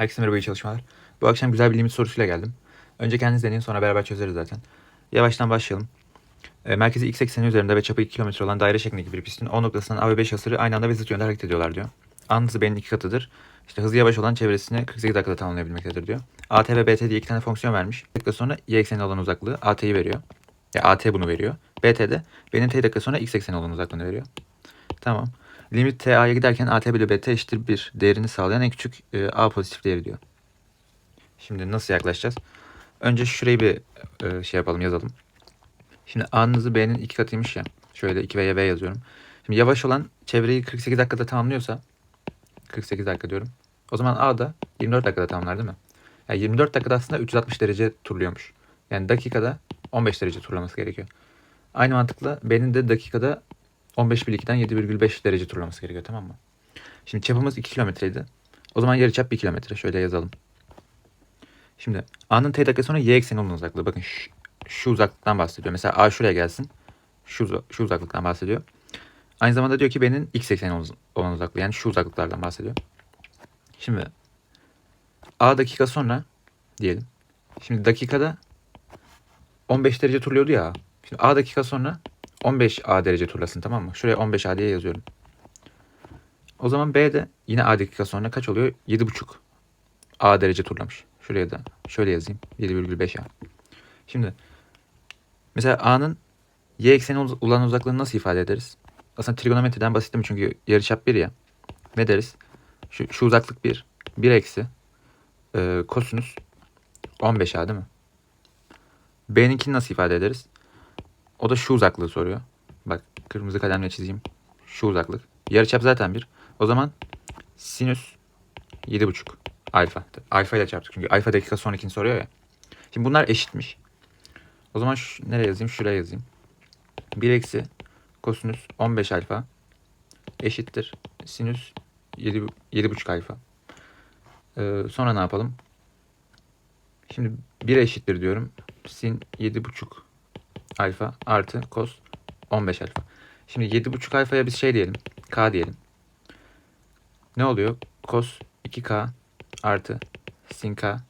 Herkese merhaba iyi çalışmalar. Bu akşam güzel bir limit sorusuyla geldim. Önce kendiniz deneyin sonra beraber çözeriz zaten. Yavaştan başlayalım. E, merkezi x ekseni üzerinde ve çapı 2 km olan daire şeklindeki bir pistin O noktasından A ve B şahısları aynı anda ve zıt yönde hareket ediyorlar diyor. A'nın hızı B'nin iki katıdır. İşte hızı yavaş olan çevresini 48 dakikada tamamlayabilmektedir diyor. AT ve BT diye iki tane fonksiyon vermiş. Bir dakika sonra y ekseni olan uzaklığı AT'yi veriyor. Ya AT bunu veriyor. BT de B'nin t dakika sonra x ekseni olan uzaklığını veriyor. Tamam. Limit t a'ya giderken at bölü bt eşittir 1 değerini sağlayan en küçük e, a pozitif değeri diyor. Şimdi nasıl yaklaşacağız? Önce şurayı bir e, şey yapalım yazalım. Şimdi a'nın hızı b'nin iki katıymış ya. Şöyle 2 veya b yazıyorum. Şimdi yavaş olan çevreyi 48 dakikada tamamlıyorsa 48 dakika diyorum. O zaman a da 24 dakikada tamamlar değil mi? Yani 24 dakikada aslında 360 derece turluyormuş. Yani dakikada 15 derece turlaması gerekiyor. Aynı mantıkla b'nin de dakikada 15 bölü 2'den 7,5 derece turlaması gerekiyor tamam mı? Şimdi çapımız 2 kilometreydi. O zaman yarıçap 1 kilometre. Şöyle yazalım. Şimdi A'nın T dakika sonra Y ekseni olan uzaklığı. Bakın şu, şu uzaklıktan bahsediyor. Mesela A şuraya gelsin. Şu, şu uzaklıktan bahsediyor. Aynı zamanda diyor ki B'nin X ekseni olan- uzaklığı. Yani şu uzaklıklardan bahsediyor. Şimdi A dakika sonra diyelim. Şimdi dakikada 15 derece turluyordu ya. Şimdi A dakika sonra 15 A derece turlasın tamam mı? Şuraya 15 A diye yazıyorum. O zaman B de yine A dakika sonra kaç oluyor? 7,5 A derece turlamış. Şuraya da şöyle yazayım. 7,5 A. Şimdi mesela A'nın Y ekseni olan uzaklığını nasıl ifade ederiz? Aslında trigonometriden basit mi? Çünkü yarıçap 1 ya. Ne deriz? Şu, şu uzaklık 1. 1 eksi e, kosinüs 15 A değil mi? B'ninkini nasıl ifade ederiz? O da şu uzaklığı soruyor. Bak kırmızı kalemle çizeyim. Şu uzaklık. Yarıçap zaten bir. O zaman sinüs 7,5 alfa. Alfa ile çarptık çünkü alfa dakika sonrakini soruyor ya. Şimdi bunlar eşitmiş. O zaman şu, nereye yazayım? Şuraya yazayım. 1 eksi kosinüs 15 alfa eşittir sinüs 7, 7,5 alfa. Ee, sonra ne yapalım? Şimdi 1 eşittir diyorum. Sin 7,5 alfa artı cos 15 alfa. Şimdi 7,5 alfaya biz şey diyelim. K diyelim. Ne oluyor? Cos 2K artı sin K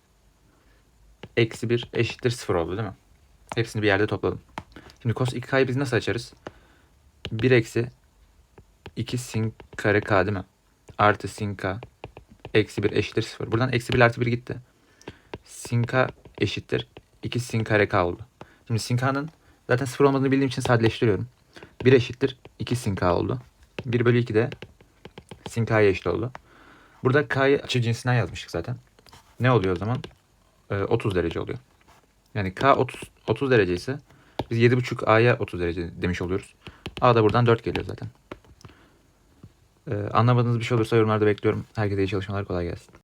eksi 1 eşittir 0 oldu değil mi? Hepsini bir yerde topladım. Şimdi cos 2K'yı biz nasıl açarız? 1 eksi 2 sin kare K değil mi? Artı sin K eksi 1 eşittir 0. Buradan eksi 1 artı 1 gitti. Sin K eşittir 2 sin kare K oldu. Şimdi sin K'nın zaten 0 olmadığını bildiğim için sadeleştiriyorum. 1 eşittir 2 sin K oldu. 1 bölü 2 de sin K'ya eşit oldu. Burada K'yı açı cinsinden yazmıştık zaten. Ne oluyor o zaman? Ee, 30 derece oluyor. Yani K 30, 30 derece ise biz 7,5 A'ya 30 derece demiş oluyoruz. A da buradan 4 geliyor zaten. Ee, anlamadığınız bir şey olursa yorumlarda bekliyorum. Herkese iyi çalışmalar kolay gelsin.